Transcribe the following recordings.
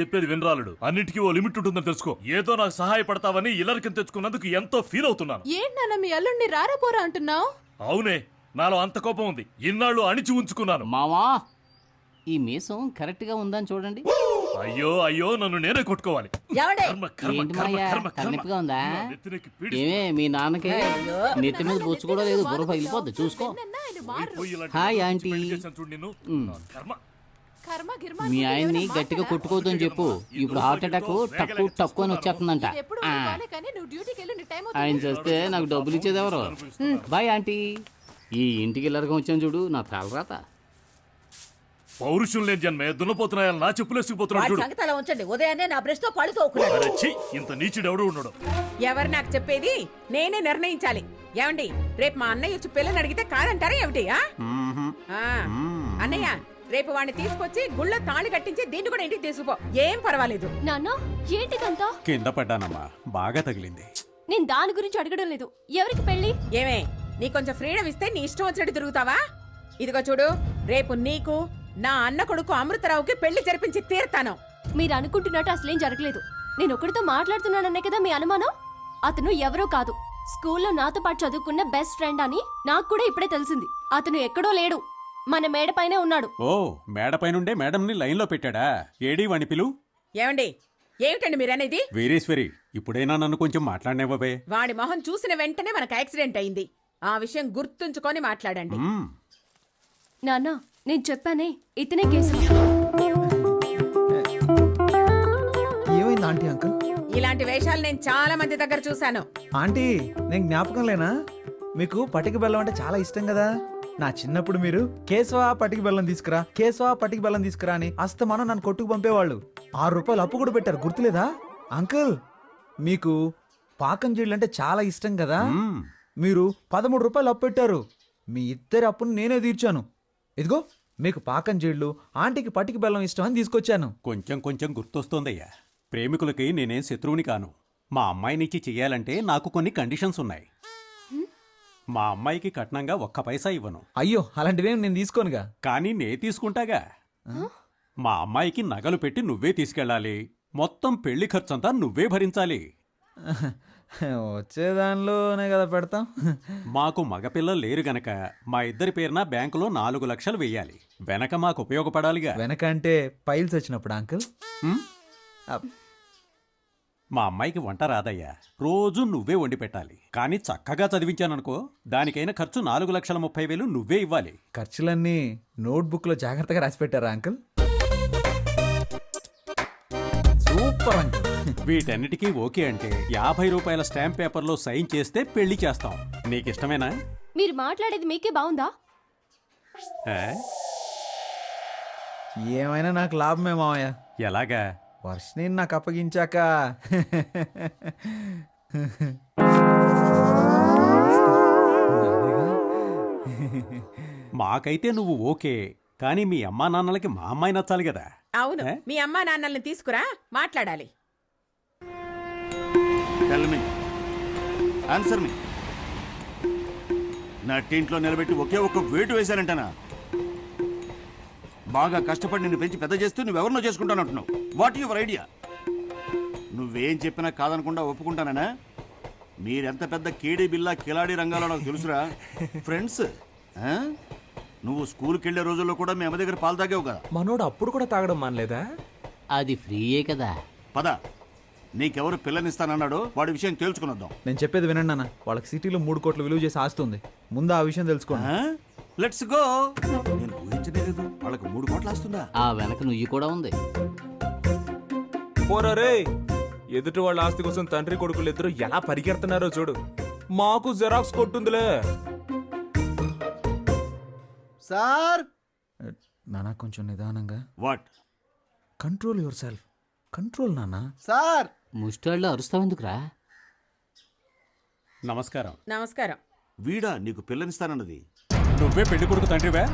చెప్పేది వినరాలుడు. అన్నిటికీ ఓ లిమిట్ ఉంటుందని తెలుసుకో. ఏదో నాకు సహాయపడతావని ఇల్లరికం తెచ్చుకున్నందుకు ఎంతో ఫీల్ అవుతున్నాను. ఏంటి నాన్న మీ అల్లుడిని రారాపోరా అంటున్నావు? అవునే నాలో అంత కోపం ఉంది. ఇన్నాళ్ళు అణిచి ఉంచుకున్నాను. మావా ఈ మీసం కరెక్ట్గా ఉందని చూడండి. అయ్యో అయ్యో నన్ను నేనే కొట్టుకోవాలి. ఏమండే? కర్మ, కర్మ, ఏంటి కర్మ, మాయా కర్మ, కర్మ. తలనొప్పిగా ఉందా? నా నెత్తినెక్కి పీడిస్తు- ఏమే మీ నాన్నకి నెత్తి మీద బొచ్చు కూడా లేదు బుర్ర పగిలిపోద్ది చూసుకో. నిన్న ఆయన మారు పోయి ఇలాంటి హాయ్ ఆంటీ. పెళ్ళి చేశాను చూడు నిన్ను. నా కర్మ. మీ ఆయన్ని గట్టిగా? కొట్టుకోవద్దని చెప్పు. ఇప్పుడు హార్ట్ అటాక్ టక్కు టక్కు అని వచ్చేస్తుందంట ఆయన చేస్తే నాకు డబ్బులు ఇచ్చేది ఎవరు బాయ్ ఆంటీ. ఈ ఇంటికి ఇల్లరకం వచ్చాను చూడు నా తలరాత. పౌరుషం లేని జన్మే దున్నపోతున్నాయని నా చెప్పులేసుకుపోతున్నాడు సంగతి అలా ఉంచండి. ఉదయాన్నే నా బ్రష్తో పళ్ళు తోకున్నాడు అరే ఛీ, ఇంత నీచుడు ఎవడు ఉండడు ఎవరు నాకు చెప్పేది? నేనే నిర్ణయించాలి. ఏమండి రేపు మా అన్నయ్య వచ్చి పిల్లని అడిగితే కాదంటారా ఏమిటి. అన్నయ్య రేపు వాడిని తీసుకొచ్చి గుళ్ళో తాళి కట్టించి దీన్ని కూడా ఇంటికి తీసుకుపో. ఏం పర్వాలేదు. నాన్న ఏంటిదంతా? కింద పడ్డానమ్మా. బాగా తగిలింది. నేను దాని గురించి అడగడం లేదు. ఎవరికి పెళ్ళి ఏమే నీ కొంచెం ఫ్రీడమ్ ఇస్తే నీ ఇష్టం వచ్చినట్టు తిరుగుతావా? ఇదిగో చూడు రేపు నీకు నా అన్న కొడుకు అమృతరావుకి పెళ్ళి జరిపించి తీరుతాను. మీరు అనుకుంటున్నట్టు అసలేం జరగలేదు. నేను ఒకరితో మాట్లాడుతున్నాననే కదా మీ అనుమానం? అతను ఎవరో కాదు. స్కూల్లో నాతో పాటు చదువుకున్న బెస్ట్ ఫ్రెండ్ అని నాకు కూడా ఇప్పుడే తెలిసింది. అతను ఎక్కడో లేడు. మన మేడపైనే ఉన్నాడు. ఓ మేడపైనుండే మేడంని లైన్లో పెట్టాడా? ఏడీ వాణి పిలు? ఏమండి? ఏమిటండి మీరనేది? వీరేశ్వరి ఇప్పుడైనా నన్ను కొంచెం మాట్లాడినేవే వాడి మొహం చూసిన వెంటనే మనకు యాక్సిడెంట్ అయింది. ఆ విషయం గుర్తుంచుకొని మాట్లాడండి. నాన్న నేను చెప్పానే ఇతనే కేసు. ఏమైంది ఆంటీ అంకుల్? ఇలాంటి వేషాలు నేను చాలా మంది దగ్గర చూశాను. ఆంటీ నేను జ్ఞాపకం లేనా? మీకు పటిక బెల్లం అంటే చాలా ఇష్టం కదా? నా చిన్నప్పుడు మీరు కేశవా పటిక బెల్లం తీసుకురా కేశవా పటిక బెల్లం తీసుకురా అని అస్తమానం నన్ను కొట్టుకు పంపేవాళ్ళు. ఆరు రూపాయలు అప్పు కూడా పెట్టారు గుర్తులేదా? అంకుల్ మీకు పాకం అంటే చాలా ఇష్టం కదా? మీరు పదమూడు రూపాయలు అప్పు పెట్టారు. మీ ఇద్దరి అప్పును నేనే తీర్చాను. ఇదిగో మీకు పాకం జీళ్ళు ఆంటీకి పటిక బెల్లం ఇష్టం అని తీసుకొచ్చాను. కొంచెం కొంచెం గుర్తొస్తోందయ్యా. ప్రేమికులకి నేనేం శత్రువుని కాను. మా అమ్మాయినిచ్చి చెయ్యాలంటే నాకు కొన్ని కండిషన్స్ ఉన్నాయి. మా అమ్మాయికి కట్నంగా ఒక్క పైసా ఇవ్వను. అయ్యో అలాంటివేం నేను తీసుకోనుగా? కానీ నే తీసుకుంటాగా. మా అమ్మాయికి నగలు పెట్టి నువ్వే తీసుకెళ్ళాలి. మొత్తం పెళ్ళి ఖర్చంతా నువ్వే భరించాలి. వచ్చే దానిలోనే కదా పెడతాం. మాకు మగపిల్లలు లేరు గనక మా ఇద్దరి పేరున బ్యాంకులో నాలుగు లక్షలు వెయ్యాలి. వెనక మాకు ఉపయోగపడాలిగా. వెనక అంటే పైల్స్ వచ్చినప్పుడు అంకుల్? మా అమ్మాయికి వంట రాదయ్యా. రోజు నువ్వే వండి పెట్టాలి. కానీ చక్కగా చదివించాననుకో దానికైన ఖర్చు నాలుగు లక్షల ముప్పై వేలు నువ్వే ఇవ్వాలి. ఖర్చులన్నీ నోట్బుక్లో జాగ్రత్తగా రాసి పెట్టారా అంకుల్? Super uncle. వీటన్నిటికీ ఓకే అంటే యాభై రూపాయల స్టాంప్ పేపర్లో సైన్ చేస్తే పెళ్ళి చేస్తాం. నీకిష్టమేనా? మీరు మాట్లాడేది మీకే బాగుందా? ఏ? ఏమైనా నాకు లాభమే మావయ్య. ఎలాగా? వర్షని నాకు అప్పగించాక. మాకైతే నువ్వు ఓకే కానీ మీ అమ్మా నాన్నలకి మా అమ్మాయి నచ్చాలి కదా. అవును ఏ? మీ అమ్మా నాన్నల్ని తీసుకురా మాట్లాడాలి. టెల్ మీ ఆన్సర్ మీ నా టీంట్లో నిలబెట్టి ఒకే ఒక్క వేటు వేశానంటనా బాగా కష్టపడి నిన్ను పెంచి పెద్ద చేస్తూ నువ్వెవరినో చేసుకుంటానంటున్నావు. వాట్ యువర్ ఐడియా నువ్వేం చెప్పినా కాదనకుండా ఒప్పుకుంటానా మీరెంత పెద్ద కేడీ బిల్లా కిలాడి రంగాలో నాకు తెలుసురా? ఫ్రెండ్స్? నువ్వు స్కూల్కి వెళ్ళే రోజుల్లో కూడా మీ అమ్మ దగ్గర పాలు తాగావు కదా. మనోడు అప్పుడు కూడా తాగడం మానలేదా? అది ఫ్రీయే కదా. పద. నీకెవరు పిల్లనిస్తానన్నాడో వాడి విషయం తేల్చుకునొద్దాం. నేను చెప్పేది వినండి అన్న వాళ్ళకి సిటీలో మూడు కోట్లు విలువ చేసి ఆస్తుంది ముందు ఆ విషయం తెలుసుకోండి. లెట్స్ గో నేను ఊహించనే లేదు వాళ్ళకి మూడు కోట్లు వస్తుందా ఆ వెనక నుయ్యి కూడా ఉంది. పోరా రే. ఎదుటి వాళ్ళ ఆస్తి కోసం తండ్రి కొడుకులు ఇద్దరు ఎలా పరిగెడుతున్నారో చూడు. మాకు జెరాక్స్ కొట్టుందిలే. సార్! నానా కొంచెం నిదానంగా. What? Control yourself control నానా. సార్! ముష్టాళ్ళు అరుస్తావెందుకురా నమస్కారం. నమస్కారం. వీడా నీకు పిల్లనిస్తానన్నది. నువ్వే పెళ్ళి కొడుకు తండ్రివే?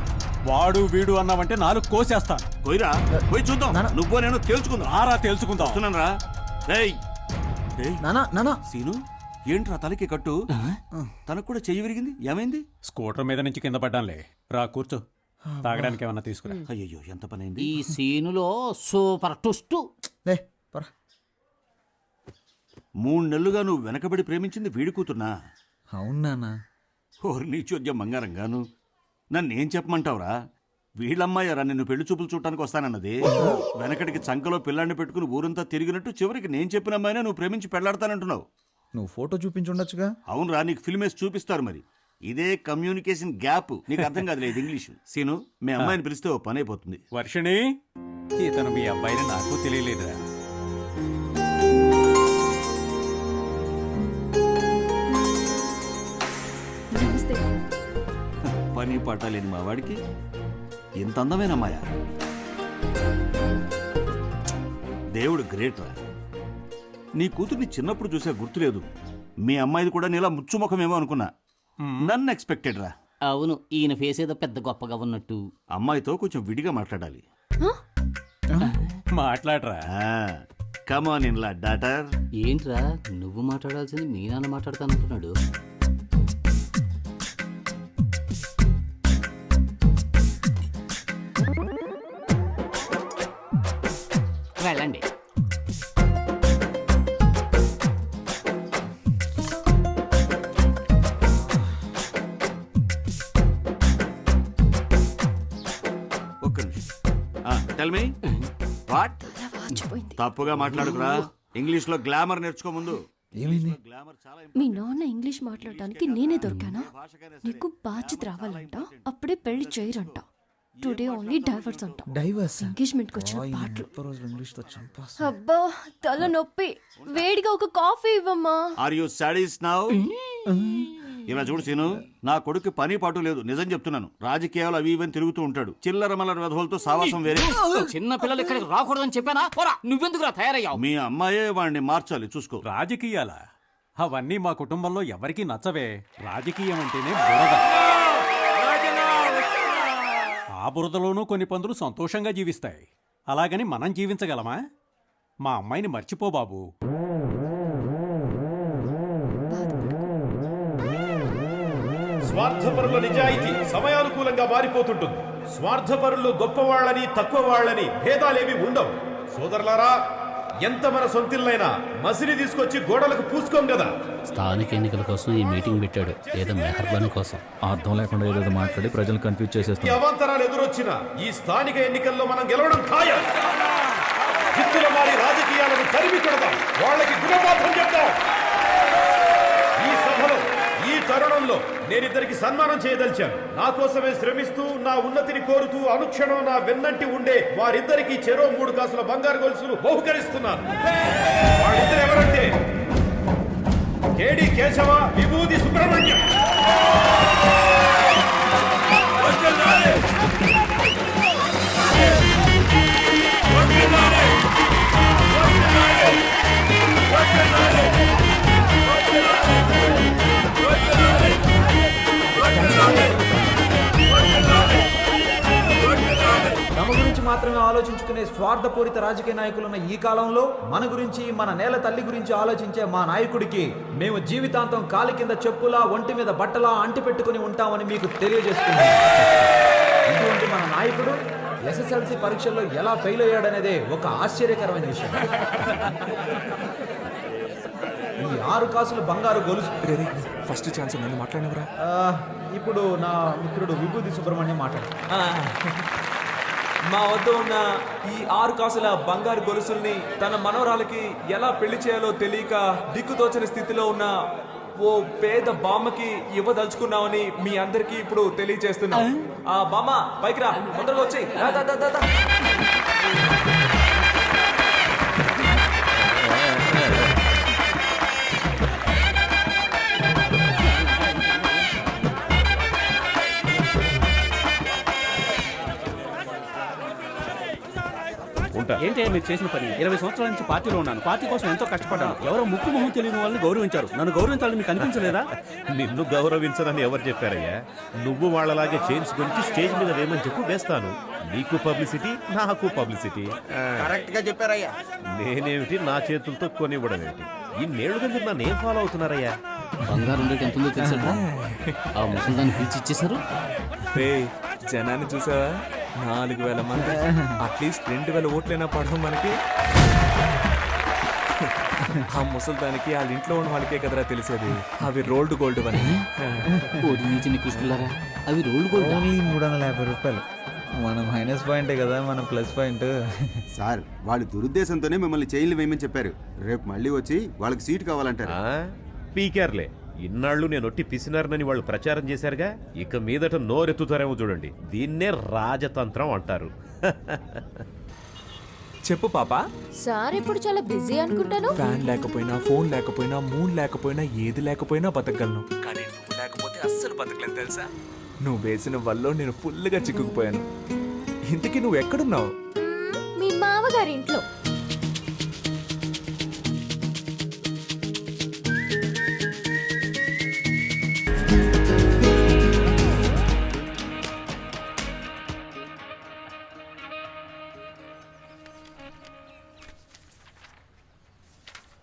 వాడు వీడు అన్నావంటే నాలుగు కోసేస్తాను పోయిరా పోయి చూద్దాం. నువ్వు నేను తేల్చుకుందాం. ఆరా తెలుసుకుందాం వస్తున్నాను రా రేయ్. రేయ్. నానా నానా. సీను ఏంట్రా తలకి కట్టు? తనకు కూడా చెయ్యి విరిగింది? ఏమైంది? స్కూటర్ మీద నుంచి కింద పడ్డానులే. రా కూర్చో. తాగడానికి ఏమన్నా తీసుకురా. అయ్యో ఎంత పని అయింది ఈ సీనులో సూపర్ టుస్టు లే పరా. మూడు నెలలుగా నువ్వు వెనకబడి ప్రేమించింది వీడి కూతున్నా అవును ఓరి నీ చోద్యం బంగారంగాను. నన్ను ఏం చెప్పమంటావురా? వీళ్ళమ్మాయారా నిన్ను పెళ్ళి చూపులు చూడటానికి వస్తానన్నది. వెనకటికి చంకలో పిల్లాన్ని పెట్టుకుని ఊరంతా తిరిగినట్టు చివరికి నేను చెప్పిన అమ్మాయినే నువ్వు ప్రేమించి పెళ్ళాడతానంటున్నావు. నువ్వు ఫోటో చూపించుండొచ్చుగా? అవునరా నీకు ఫిల్మ్ వేసి చూపిస్తారు మరి. ఇదే కమ్యూనికేషన్ గ్యాప్. నీకు అర్థం కాదులే ఇది ఇంగ్లీష్. సీను మీ అమ్మాయిని పిలిస్తే ఓ పని అయిపోతుంది. వర్షిణి ఇతను మీ అబ్బాయిని నాకు తెలియలేదురా. పని పాట లేని మా వాడికి ఇంత అందమైన అమ్మాయ. దేవుడు గ్రేట్ రా. నీ కూతుర్ని చిన్నప్పుడు చూసే గుర్తులేదు మీ అమ్మాయిది కూడా నీలా ముచ్చుముఖమేమో అనుకున్నా. నన్ను ఎక్స్పెక్టెడ్ రా. అవును ఈయన ఫేస్ ఏదో పెద్ద గొప్పగా ఉన్నట్టు. అమ్మాయితో కొంచెం విడిగా మాట్లాడాలి. మాట్లాడరా. కమాన్ ఇన్లా డాటర్ ఏంట్రా నువ్వు మాట్లాడాల్సింది మీ నాన్న మాట్లాడతానంటున్నాడు. వెళ్ళండి. ఒక్క టెల్ మీ వాట్ వాచిపోయింది. తప్పుగా మాట్లాడుకురా. ఇంగ్లీష్లో గ్లామర్ నేర్చుకో ముందు. ఏమైంది? గ్లామర్ చాలా మీ నాన్న ఇంగ్లీష్ మాట్లాడడానికి నేనే దొరికానా? నీకు బాధ్యత రావాలంట? అప్పుడే పెళ్ళి చేయరంట. టుడే ఓన్లీ డైవర్స్ అంట డైవర్స్ ఎంగేజ్మెంట్కి వచ్చిన పాటలు. రోజులు ఇంగ్లీష్తో అబ్బా తల నొప్పి. వేడిగా ఒక కాఫీ ఇవ్వమ్మా. ఆర్ యు సాడీస్ నౌ ఇలా చూడు సీను నా కొడుకు పని పాటు లేదు. నిజం చెప్తున్నాను. రాజకీయాలు అవి ఇవని తిరుగుతూ ఉంటాడు. చిల్లర మల్లర వెధవలతో సావాసం వేరే. చిన్న పిల్లలు ఇక్కడికి రాకూడదని చెప్పానా? పోరా నువ్వెందుకురా తయారయ్యావు? మీ అమ్మాయే వాడిని మార్చాలి చూసుకో. రాజకీయాలా? అవన్నీ మా కుటుంబంలో ఎవరికీ నచ్చవే. రాజకీయం అంటేనే బురద. ఆ బురదలోనూ కొన్ని పందులు సంతోషంగా జీవిస్తాయి. అలాగని మనం జీవించగలమా? మా అమ్మాయిని మర్చిపో బాబు. స్వార్థపరుల నిజాయితీ సమయానుకూలంగా మారిపోతుంటుంది. స్వార్థపరులు గొప్పవాళ్ళని తక్కువ వాళ్ళని భేదాలేవి ఉండవు. సోదరులారా ఎంత మన సొంతిల్లైనా మసిని తీసుకొచ్చి గోడలకు పూసుకోం కదా స్థానిక ఎన్నికల కోసం ఈ మీటింగ్ పెట్టాడు. ఏదో మెహర్బాన్ కోసం. అర్థం లేకుండా ఏదో మాట్లాడి ప్రజలు కన్ఫ్యూజ్ ఈ చేసేస్తాం అవాంతరాలు ఎదురొచ్చిన ఈ స్థానిక ఎన్నికల్లో మనం గెలవడం ఖాయం. జిత్తుల మారి రాజకీయాలను తరిమి కొడదాం. వాళ్ళకి గుణపాఠం చెప్తాం తరుణంలో నేనిద్దరికి సన్మానం చేయదలిచాను. నా కోసమే శ్రమిస్తూ నా ఉన్నతిని కోరుతూ అనుక్షణం నా వెన్నంటి ఉండే వారిద్దరికి చెరో మూడు కాసుల బంగారు గొలుసులు బహుకరిస్తున్నాను. వాళ్ళిద్దరు ఎవరంటే కేడి కేశవ విభూతి సుబ్రహ్మణ్యం. తమ గురించి మాత్రమే ఆలోచించుకునే స్వార్థపూరిత రాజకీయ నాయకులున్న ఈ కాలంలో మన గురించి మన నేల తల్లి గురించి ఆలోచించే మా నాయకుడికి మేము జీవితాంతం కాలి కింద చెప్పులా ఒంటి మీద బట్టలా అంటి పెట్టుకుని ఉంటామని మీకు తెలియజేస్తున్నాం ఇటువంటి మన నాయకుడు ఎస్ఎస్ఎల్సి పరీక్షల్లో ఎలా ఫెయిల్ అయ్యాడనేదే ఒక ఆశ్చర్యకరమైన విషయం. ఈ ఆరు కాసులు బంగారు గొలుసు. ఫస్ట్ ఛాన్స్ నన్ను మాట్లాడినవరా? ఇప్పుడు నా మిత్రుడు విభూతి సుబ్రహ్మణ్యం మాట్లాడు. మా వద్ద ఉన్న ఈ ఆరు కాసుల బంగారు గొలుసుల్ని తన మనవరాలకి ఎలా పెళ్ళి చేయాలో తెలియక దిక్కుతోచని స్థితిలో ఉన్న ఓ పేద బామ్మకి ఇవ్వదలుచుకున్నామని మీ అందరికీ ఇప్పుడు తెలియజేస్తున్నాం. ఆ? బామ్మ పైకి రా. తొందరగా వచ్చి ఏంటి మీరు చేసిన పని. ఇరవై సంవత్సరాల నుంచి పార్టీలో ఉన్నాను. పార్టీ కోసం ఎంతో కష్టపడ్డాను. ఎవరో ముక్కు మొహం తెలియని వాళ్ళని గౌరవించారు. నన్ను గౌరవించాలని మీకు అనిపించలేదా? నిన్ను గౌరవించదని ఎవరు చెప్పారయ్యా? నువ్వు వాళ్ళలాగే చైన్స్ గురించి స్టేజ్ మీద వేయమని చెప్పు వేస్తాను. నీకు పబ్లిసిటీ నాకు పబ్లిసిటీ. కరెక్ట్గా చెప్పారయ్యా. నేనేమిటి? నా చేతులతో కొనివ్వడం ఏంటి ఇన్నేళ్ళుగా మీరు నన్ను ఏం ఫాలో అవుతున్నారయ్యా? బంగారం రేట్ ఎంత ఉందో తెలుసా ఆ ముసలిదాన్ని పిలిచి ఇచ్చేశారు? జనాన్ని చూసావా? నాలుగు వేల మంది. అట్లీస్ట్ రెండు వేల ఓట్లైనా పడడం మనకి. ఆ ముసల్దానికి వాళ్ళ ఇంట్లో ఉన్న వాళ్ళకే కదరా తెలిసేది. అవి రోల్డ్ గోల్డ్ అని. ఓడి చిన్న కృష్ణులారా అవి రోడ్లు గోల్డ్? ఓన్లీ మూడు వందల యాభై రూపాయలు. మన మైనస్ పాయింటే కదా మన ప్లస్ పాయింట్. సార్ వాళ్ళు దురుద్దేశంతోనే మిమ్మల్ని జైలు వేయమని చెప్పారు. రేపు మళ్ళీ వచ్చి వాళ్ళకి సీట్ కావాలంటారు. పీకేర్లే. ఇన్నాళ్ళు నేను ఒట్టి పిసినారనని వాళ్ళు ప్రచారం చేశారుగా? ఇక మీదట నోరెత్తుతారేమో చూడండి. దీన్నే రాజతంత్రం అంటారు. చెప్పు పాప. సార్ ఇప్పుడు చాలా బిజీ అనుకుంటాను. ఫ్యాన్ లేకపోయినా ఫోన్ లేకపోయినా మూన్ లేకపోయినా ఏది లేకపోయినా బతకగలను. కానీ నువ్వు లేకపోతే అస్సలు బతకలేదు తెలుసా? నువ్వు వేసిన వల్ల నేను ఫుల్గా చిక్కుకుపోయాను. ఇంతకీ నువ్వు ఎక్కడున్నావు? మీ మామగారి ఇంట్లో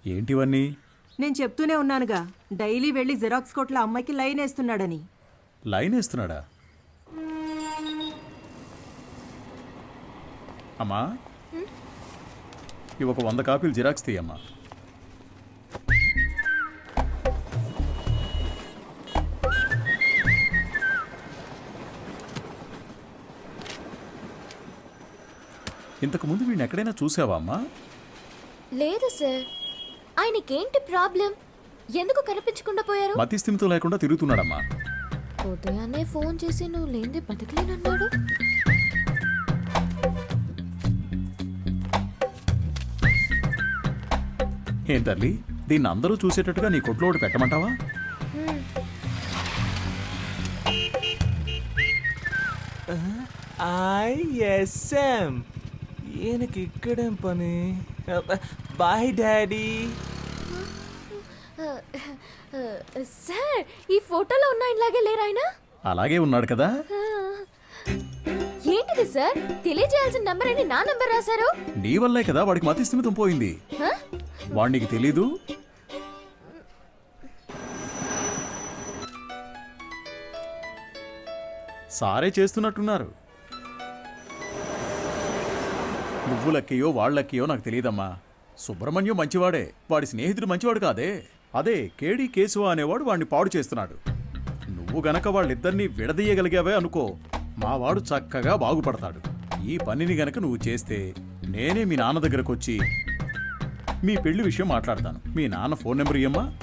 ఏంటివన్నీ? నేను చెప్తూనే ఉన్నానుగా. డైలీ వెళ్ళి జిరాక్స్ కొట్ల అమ్మాయికి లైన్ వేస్తున్నాడని. లైన్ వేస్తున్నాడా? అమ్మా. ఇవి ఒక వంద కాపీలు జిరాక్స్ తీయమ్మా. ఇంతకు ముందు వీడిని ఎక్కడైనా చూసావా అమ్మా? లేదు సార్. ఆయనకేంటి ప్రాబ్లం? ఎందుకు కనిపించకుండా పోయారు? మతి స్థిమితం లేకుండా తిరుగుతున్నాడమ్మా. ఉదయాన్నే ఫోన్ చేసి నువ్వు లేనిది బతకలేనన్నాడు. ఏం తల్లి దీన్ని అందరూ చూసేటట్టుగా నీ కొట్లో ఒకటి పెట్టమంటావా? ఐఎస్ఎం ఈయనకి ఇక్కడేం పని? Bye daddy. సార్ ఈ ఫోటోలో ఉన్న లేరు ఆయన? అలాగే ఉన్నాడు కదా. ఏంటిది సార్? తెలియజేయాల్సిన నంబర్ అని నా నంబర్ రాశారు నీ వల్లే కదా వాడికి మతి స్థిమితం పోయింది? వాడికి తెలీదు? సారే చేస్తున్నట్టున్నారు. నువ్వు లక్కయో వాళ్ళక్కయో నాకు తెలియదమ్మా సుబ్రహ్మణ్యం మంచివాడే. వాడి స్నేహితుడు మంచివాడు కాదే. అదే కేడీ కేశవ అనేవాడు వాడిని పాడు చేస్తున్నాడు. నువ్వు గనక వాళ్ళిద్దరినీ విడదీయగలిగావే అనుకో మావాడు చక్కగా బాగుపడతాడు. ఈ పనిని గనక నువ్వు చేస్తే నేనే మీ నాన్న దగ్గరకు వచ్చి మీ పెళ్ళి విషయం మాట్లాడతాను. మీ నాన్న ఫోన్ నెంబర్ ఇయ్యమ్మా.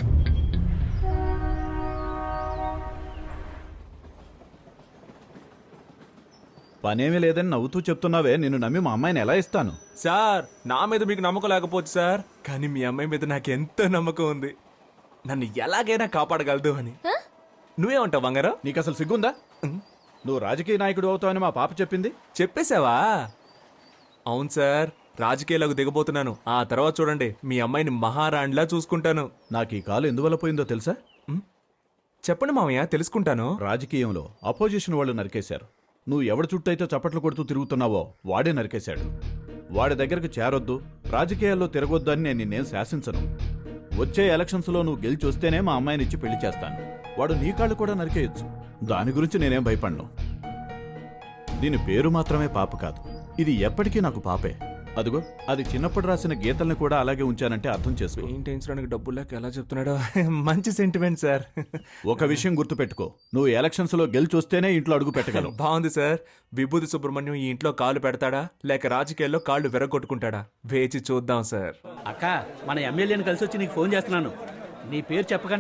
పనేమీ లేదని నవ్వుతూ చెప్తున్నావే నిన్ను నమ్మి మా అమ్మాయిని ఎలా ఇస్తాను? సార్ నా మీద మీకు నమ్మకం లేకపోవచ్చు సార్. కానీ మీ అమ్మాయి మీద నాకు ఎంతో నమ్మకం ఉంది. నన్ను ఎలాగైనా కాపాడగలదు అని. నువ్వేమంటావు బంగారం? నీకు అసలు సిగ్గుందా నువ్వు రాజకీయ నాయకుడు అవుతావని మా పాప చెప్పింది? చెప్పేశావా? అవును సార్. రాజకీయాలకు దిగబోతున్నాను. ఆ తర్వాత చూడండి మీ అమ్మాయిని మహారాణిలా చూసుకుంటాను. నాకు ఈ కాలు ఎందువల్ల పోయిందో తెలుసా? చెప్పండి మామయ్య తెలుసుకుంటాను. రాజకీయంలో అపోజిషన్ వాళ్ళు నరికేశారు. నువ్వు ఎవడి చుట్టైతే చప్పట్లు కొడుతూ తిరుగుతున్నావో వాడే నరికేశాడు. వాడి దగ్గరకు చేరొద్దు రాజకీయాల్లో తిరగొద్దు అని నేను నిన్నేం శాసించను. వచ్చే ఎలక్షన్స్లో నువ్వు గెలిచి వస్తేనే మా అమ్మాయిని ఇచ్చి పెళ్ళి చేస్తాను. వాడు నీ కాళ్ళు కూడా నరికేయొచ్చు. దాని గురించి నేనేం భయపడను. దీని పేరు మాత్రమే పాప కాదు. ఇది ఎప్పటికీ నాకు పాపే. అదిగో అది చిన్నప్పుడు రాసిన గీతల్ని కూడా అలాగే ఉంచానంటే అర్థం చేసుకో. పెయింట్ వేయించడానికి డబ్బులు లేక ఎలా చెప్తున్నాడో? మంచి సెంటిమెంట్ సార్ ఒక విషయం గుర్తుపెట్టుకో. నువ్వు ఎలక్షన్స్లో గెలిచి వస్తేనే ఇంట్లో అడుగు పెట్టగలవు. బాగుంది సార్ విభూతి సుబ్రహ్మణ్యం ఈ ఇంట్లో కాలు పెడతాడా? లేక రాజకీయాల్లో కాళ్ళు విరగొట్టుకుంటాడా? వేచి చూద్దాం సార్ అక్క మన ఎమ్మెల్యేని కలిసి వచ్చి నీకు ఫోన్ చేస్తున్నాను. నీ పేరు చెప్పగానే